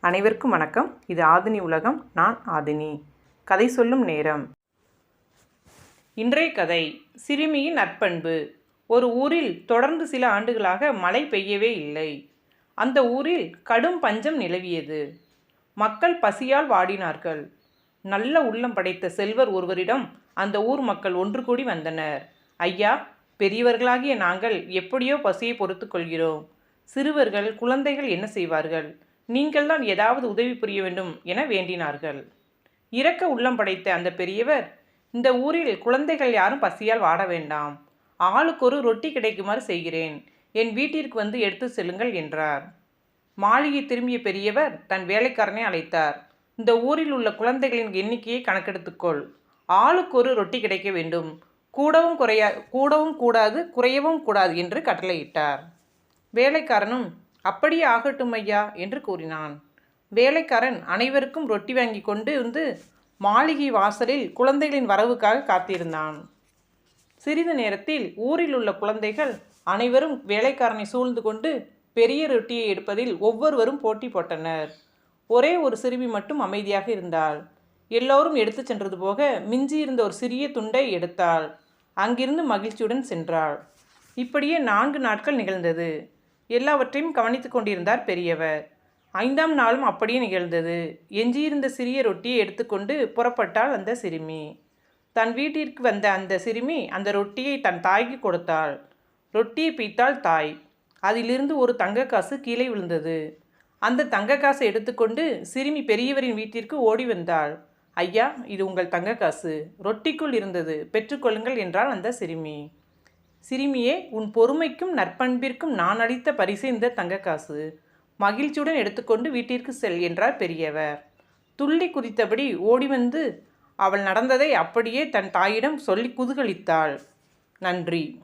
அனைவருக்கும் வணக்கம். இது ஆதினி உலகம் நான் ஆதினி. கதை சொல்லும் நேரம். இன்றைய கதை சிறுமியின் நற்பண்பு. ஒரு ஊரில் தொடர்ந்து சில ஆண்டுகளாக மழை பெய்யவே இல்லை. அந்த ஊரில் கடும் பஞ்சம் நிலவியது. மக்கள் பசியால் வாடினார்கள். நல்ல உள்ளம் படைத்த செல்வர் ஒருவரிடம் அந்த ஊர் மக்கள் ஒன்று கூடி வந்தனர். ஐயா பெரியவர்களாகிய நாங்கள் எப்படியோ பசியை பொறுத்து கொள்கிறோம். சிறுவர்கள் குழந்தைகள் என்ன செய்வார்கள்? நீங்கள்தான் ஏதாவது உதவி புரிய வேண்டும் என வேண்டினார்கள். இரக்க உள்ளம் படைத்த அந்த பெரியவர் இந்த ஊரில் குழந்தைகள் யாரும் பசியால் வாட வேண்டாம். ஆளுக்கு ஒரு ரொட்டி கிடைக்குமாறு செய்கிறேன். என் வீட்டிற்கு வந்து எடுத்து செல்லுங்கள் என்றார். மாளிகை திரும்பிய பெரியவர் தன் வேலைக்காரனை அழைத்தார். இந்த ஊரில் உள்ள குழந்தைகளின் எண்ணிக்கையை கணக்கெடுத்துக்கொள். ஆளுக்கு ஒரு ரொட்டி கிடைக்க வேண்டும். கூடவும் குறையா கூடவும் கூடாது குறையவும் கூடாது என்று கட்டளையிட்டார். வேலைக்காரனும் அப்படியே ஆகட்டும் ஐயா என்று கூறினான். வேலைக்காரன் அனைவருக்கும் ரொட்டி வாங்கி கொண்டு வந்து மாளிகை வாசலில் குழந்தைகளின் வரவுக்காக காத்திருந்தான். சிறிது நேரத்தில் ஊரில் உள்ள குழந்தைகள் அனைவரும் வேலைக்காரனை சூழ்ந்து கொண்டு பெரிய ரொட்டியை எடுப்பதில் ஒவ்வொருவரும் போட்டி போட்டனர். ஒரே ஒரு சிறுமி மட்டும் அமைதியாக இருந்தாள். எல்லோரும் எடுத்து சென்றது போக மிஞ்சியிருந்த ஒரு சிறிய துண்டை எடுத்தாள். அங்கிருந்து மகிழ்ச்சியுடன் சென்றாள். இப்படியே நான்கு நாட்கள் நிகழ்ந்தது. எல்லாவற்றையும் கவனித்து கொண்டிருந்தார் பெரியவர். ஐந்தாம் நாளும் அப்படியே நிகழ்ந்தது. எஞ்சியிருந்த சிறிய ரொட்டியை எடுத்துக்கொண்டு புறப்பட்டாள் அந்த சிறுமி. தன் வீட்டிற்கு வந்த அந்த சிறுமி அந்த ரொட்டியை தன் தாய்க்கு கொடுத்தாள். ரொட்டியை பீத்தாள் தாய். அதிலிருந்து ஒரு தங்க காசு கீழே விழுந்தது. அந்த தங்க காசை எடுத்துக்கொண்டு சிறுமி பெரியவரின் வீட்டிற்கு ஓடி வந்தாள். ஐயா இது உங்கள் தங்க காசு. ரொட்டிக்குள் இருந்தது. பெற்றுக்கொள்ளுங்கள் என்றாள் அந்த சிறுமி. சிறுமியே உன் பொறுமைக்கும் நற்பண்பிற்கும் நான் அளித்த பரிசு இந்த தங்கக்காசு. மகிழ்ச்சியுடன் எடுத்துக்கொண்டு வீட்டிற்கு செல் என்றார் பெரியவர். துள்ளி குதித்தபடி ஓடி வந்து அவள் நடந்ததை அப்படியே தன் தாயிடம் சொல்லி குதூகலித்தாள். நன்றி.